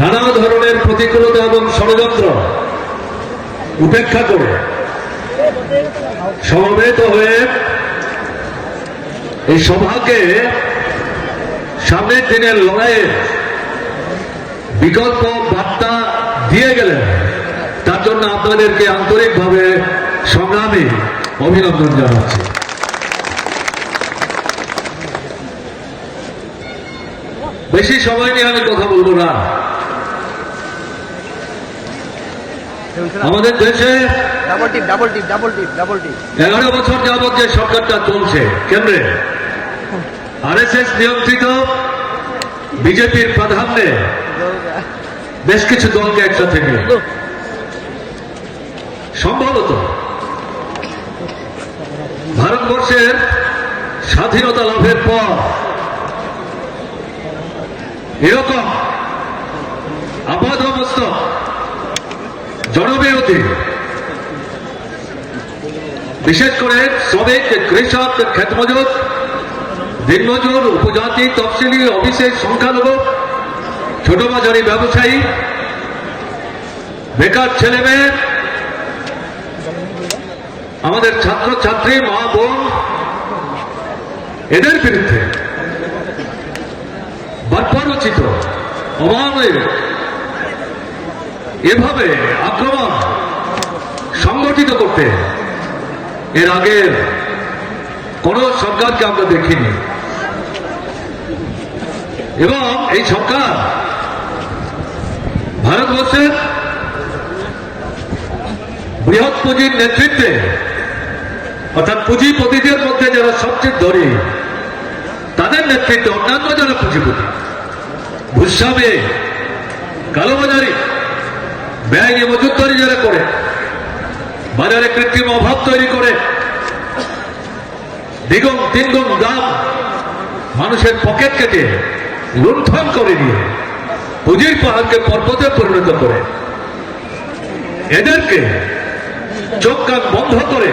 নানা ধরনের প্রতিকূলতা এবং ষড়যন্ত্র উপেক্ষা করে সমবেত হয়ে এই সভাকে সামনের দিনের লড়াইয়ের বিকল্প বার্তা দিয়ে গেলেন। তার জন্য আপনাদেরকে আন্তরিকভাবে সংগ্রামী অভিনন্দন জানাচ্ছি। বেশি সময় নিয়ে আমি কথা বলব না। আমাদের দেশে double tip double tip double tip double tip এগারো বছর যাবৎ যে সরকারটা চলছে কেন্দ্রে আর এস এস নিয়ন্ত্রিত বিজেপির প্রাধান্যে বেশ কিছু দলকে একসাথে নিয়ে। সম্ভবত ভারতবর্ষের স্বাধীনতা লাভের পর এরকম জনবিরোধী বিশেষ করে শ্রমিক কৃষক ক্ষেতমজুর, দিনমজুর, উপজাতি তফসিলি অফিসের সংখ্যালঘু ছোট মাঝারি ব্যবসায়ী, বেকার ছেলে আমাদের ছাত্র ছাত্রী মা বোন, এদের বিরুদ্ধে বাটপারচিত অমানবিক, এভাবে আক্রমণ করতে। এর আগের কোন সরকারকে আমরা দেখিনি। এবং এই সরকার ভারতবর্ষের বৃহৎ পুঁজির নেতৃত্বে, অর্থাৎ পুঁজিপতিদের মধ্যে যারা সবচেয়ে ধরে তাদের নেতৃত্বে অন্যান্য যারা পুঁজিপতি, ভূস্বামে, কালোবাজারি ব্যয় মজুদারি যারা করে বাজারে কৃত্রিম অভাব তৈরি করে দ্বিগুণ তিনগুণ দাম মানুষের পকেট কেটে লুণ্ঠন করে দিয়ে পুঁজির পাহাড়কে পর্বতে পরিণত করে। এদেরকে চোখ কান বন্ধ করে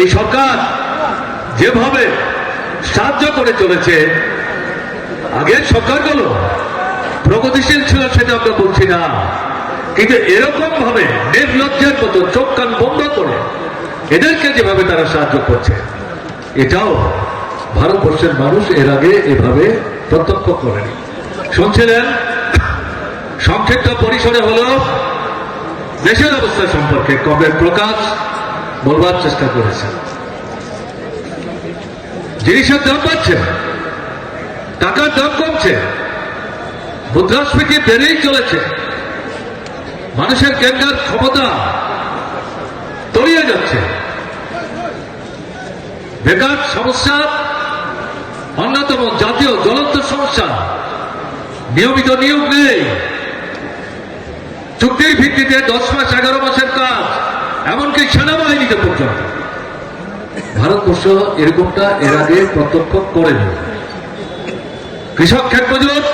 এই সরকার যেভাবে সাহায্য করে চলেছে, আগের সরকারগুলো প্রগতিশীল ছিল, সেটা আমরা বলছি না। কিন্তু এরকম ভাবে নির্লজ্জের মতো চোখ কান বন্ধ করে এদেরকে যেভাবে তারা সাহায্য করছে, এটাও ভারতবর্ষের মানুষ এর আগে এভাবে প্রত্যক্ষ করেনি। শুনছিলেন? সংক্ষিপ্ত পরিসরে হল দেশের অবস্থা সম্পর্কে কবে প্রকাশ বলবার চেষ্টা করেছে। জিনিসের দাম বাড়ছে, টাকার দাম কমছে, মুদ্রাস্ফীতি বেড়েই চলেছে। মানুষের কেন্দ্রের ক্ষমতা তলিয়ে যাচ্ছে। বেকার সমস্যা, অন্যতম জাতীয় জ্বলন্ত সমস্যা, নিয়মিত নিয়োগ নেই। চুক্তির ভিত্তিতে দশ মাস, এগারো মাসের কাজ, এমনকি সেনাবাহিনীতে পর্যন্ত ভারতবর্ষ এরকমটা এর আগে প্রত্যক্ষ করেনি। কৃষক ক্ষেত মজুর,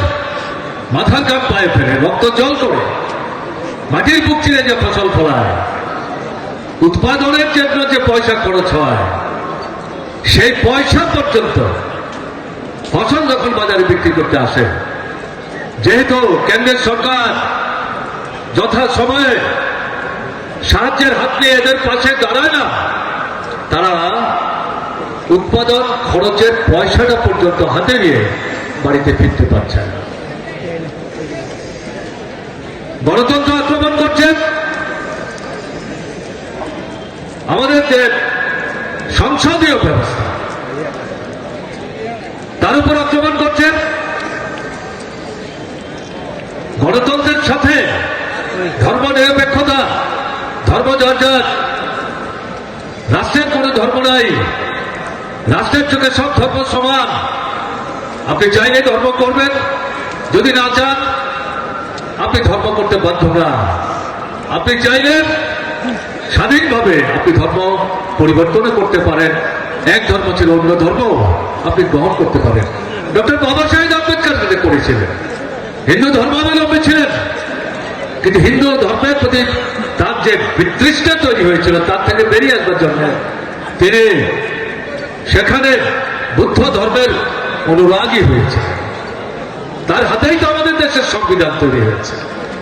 মাথার কাপ পায়ে ফেলে, রক্ত জল করে মাটির বুক চিরে যে ফসল ফলায়, উৎপাদনের জন্য যে পয়সা খরচ হয়, সেই পয়সা পর্যন্ত ফসল যখন বাজারে বিক্রি করতে আসে, যেহেতু কেন্দ্রের সরকার যথা সময়ে সাহায্যের হাত নিয়ে এদের পাশে দাঁড়ায় না, তারা উৎপাদন খরচের পয়সাটা পর্যন্ত হাতে নিয়ে বাড়িতে ফিরতে পারছে না। গণতন্ত্র আক্রমণ করছেন আমাদের যে সংসদীয় ব্যবস্থা, তার উপর আক্রমণ করছেন গণতন্ত্রের সাথে ধর্ম নিরপেক্ষতা, ধর্ম জর্জার রাষ্ট্রের কোনো ধর্ম নাই, রাষ্ট্রের চোখে সব ধর্ম সমান। আপনি চাইলে ধর্ম করবেন, যদি না চান, আপনি ধর্ম করতে বাধ্য না। আপনি চাইলে স্বাধীনভাবে আপনি ধর্ম পরিবর্তন করতে পারেন। এক ধর্ম ছিল অন্য ধর্ম, আপনি গ্রহণ করতে পারেন। ডক্টর বাবা সাহেব আম্বেদকর যেটা করেছিলেন, হিন্দু ধর্মাবলম্বী ছিলেন। কিন্তু হিন্দু ধর্মের প্রতি তার যে বিতৃষ্ণা তৈরি হয়েছিল, তার থেকে বেরিয়ে আসবার জন্য তিনি সেখানে বুদ্ধ ধর্মের অনুরাগী হয়েছে তার হাতেই তো আমাদের দেশের সংবিধান তৈরি হয়েছে।